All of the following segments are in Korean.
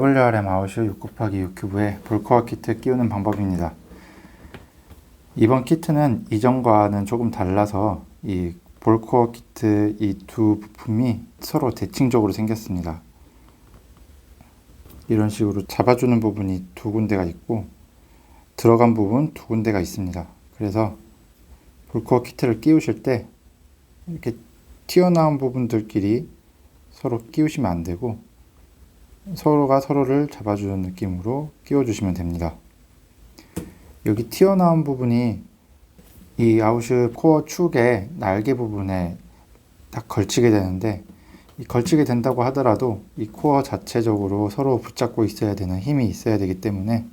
WRM 아웃슈 6 곱하기 6 큐브에 볼코어 키트 끼우는 방법입니다. 이번 키트는 이전과는 조금 달라서 이 볼코어 키트 이 두 부품이 서로 대칭적으로 생겼습니다. 이런 식으로 잡아주는 부분이 두 군데가 있고 들어간 부분 두 군데가 있습니다. 그래서 볼코어 키트를 끼우실 때 이렇게 튀어나온 부분들끼리 서로 끼우시면 안 되고 서로가 서로를 잡아주는 느낌으로 끼워주시면 됩니다. 여기 튀어나온 부분이 이 아웃슈 코어 축의 날개 부분에 딱 걸치게 되는데 이 걸치게 된다고 하더라도 이 코어 자체적으로 서로 붙잡고 있어야 되는 힘이 있어야 되기 때문에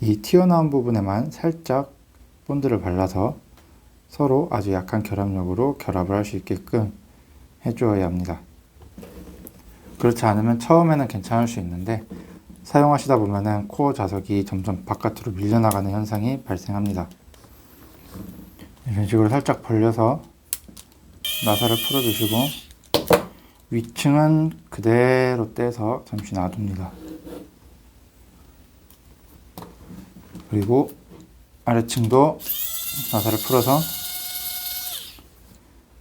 이 튀어나온 부분에만 살짝 본드를 발라서 서로 아주 약한 결합력으로 결합을 할 수 있게끔 해주어야 합니다. 그렇지 않으면 처음에는 괜찮을 수 있는데 사용하시다 보면은 코어 자석이 점점 바깥으로 밀려나가는 현상이 발생합니다. 이런 식으로 살짝 벌려서 나사를 풀어주시고 위층은 그대로 떼서 잠시 놔둡니다. 그리고 아래층도 나사를 풀어서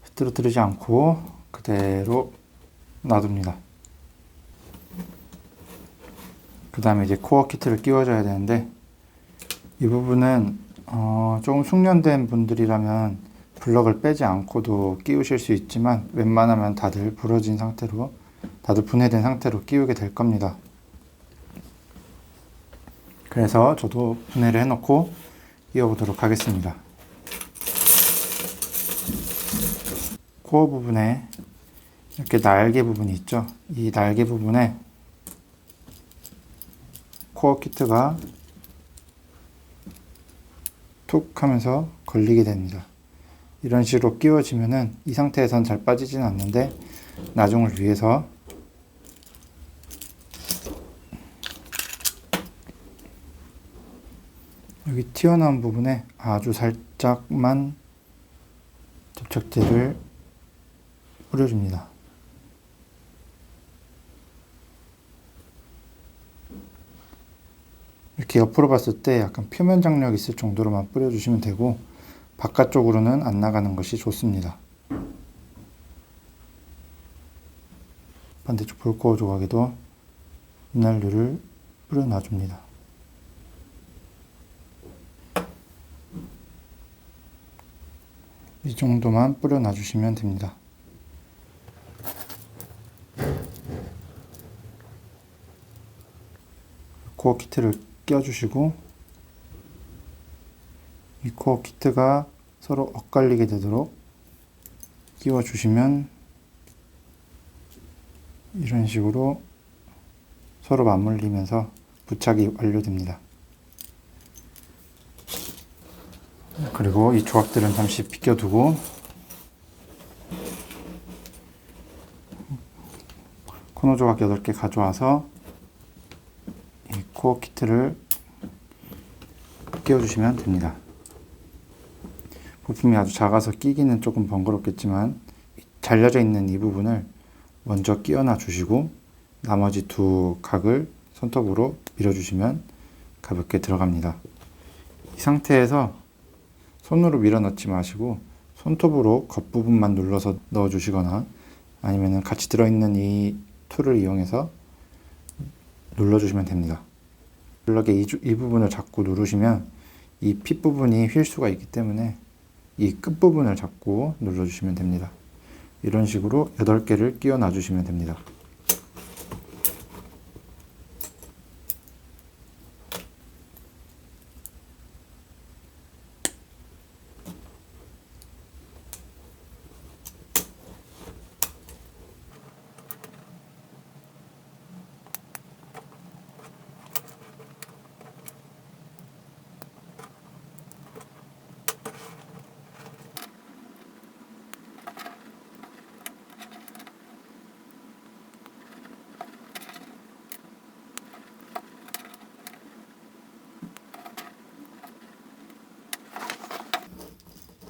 흐트러뜨리지 않고 그대로 놔둡니다. 그 다음에 이제 코어 키트를 끼워줘야 되는데 이 부분은 어, 조금 숙련된 분들이라면 블럭을 빼지 않고도 끼우실 수 있지만 웬만하면 다들 부러진 상태로 다들 분해된 상태로 끼우게 될 겁니다. 그래서 저도 분해를 해놓고 끼워보도록 하겠습니다. 코어 부분에 이렇게 날개 부분이 있죠. 이 날개 부분에 코어 키트가 툭 하면서 걸리게 됩니다. 이런 식으로 끼워지면은 이 상태에선 잘 빠지진 않는데 나중을 위해서 여기 튀어나온 부분에 아주 살짝만 접착제를 뿌려줍니다. 이렇게 옆으로 봤을 때 약간 표면 장력 있을 정도로만 뿌려주시면 되고 바깥쪽으로는 안 나가는 것이 좋습니다. 반대쪽 볼코어 조각에도 윤활유를 뿌려 놔줍니다. 이 정도만 뿌려 놔주시면 됩니다. 코어 키트를 껴주시고 이 코어 키트가 서로 엇갈리게 되도록 끼워주시면 이런 식으로 서로 맞물리면서 부착이 완료됩니다. 그리고 이 조각들은 잠시 비껴두고 코너 조각 8개 가져와서 이 코어 키트를 끼워주시면 됩니다. 부품이 아주 작아서 끼기는 조금 번거롭겠지만 잘려져 있는 이 부분을 먼저 끼워놔 주시고 나머지 두 각을 손톱으로 밀어주시면 가볍게 들어갑니다. 이 상태에서 손으로 밀어 넣지 마시고 손톱으로 겉부분만 눌러서 넣어 주시거나 아니면 같이 들어있는 이 툴을 이용해서 눌러 주시면 됩니다. 블럭의 이, 주- 이 부분을 잡고 누르시면 이 핏 부분이 휠 수가 있기 때문에 이 끝부분을 잡고 눌러주시면 됩니다. 이런 식으로 8개를 끼워 놔주시면 됩니다.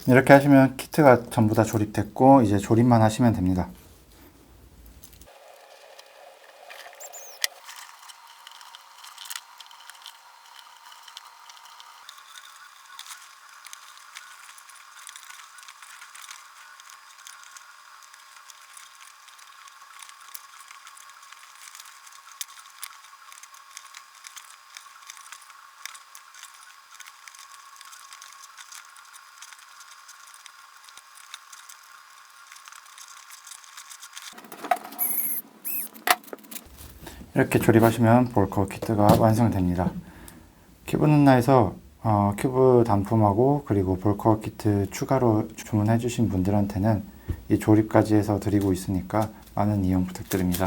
이렇게 하시면 키트가 전부 다 조립됐고 이제 조립만 하시면 됩니다. 이렇게 조립하시면 볼커 키트가 완성됩니다. 큐브 눈나에서 어, 큐브 단품하고 그리고 볼커 키트 추가로 주문해 주신 분들한테는 이 조립까지 해서 드리고 있으니까 많은 이용 부탁드립니다.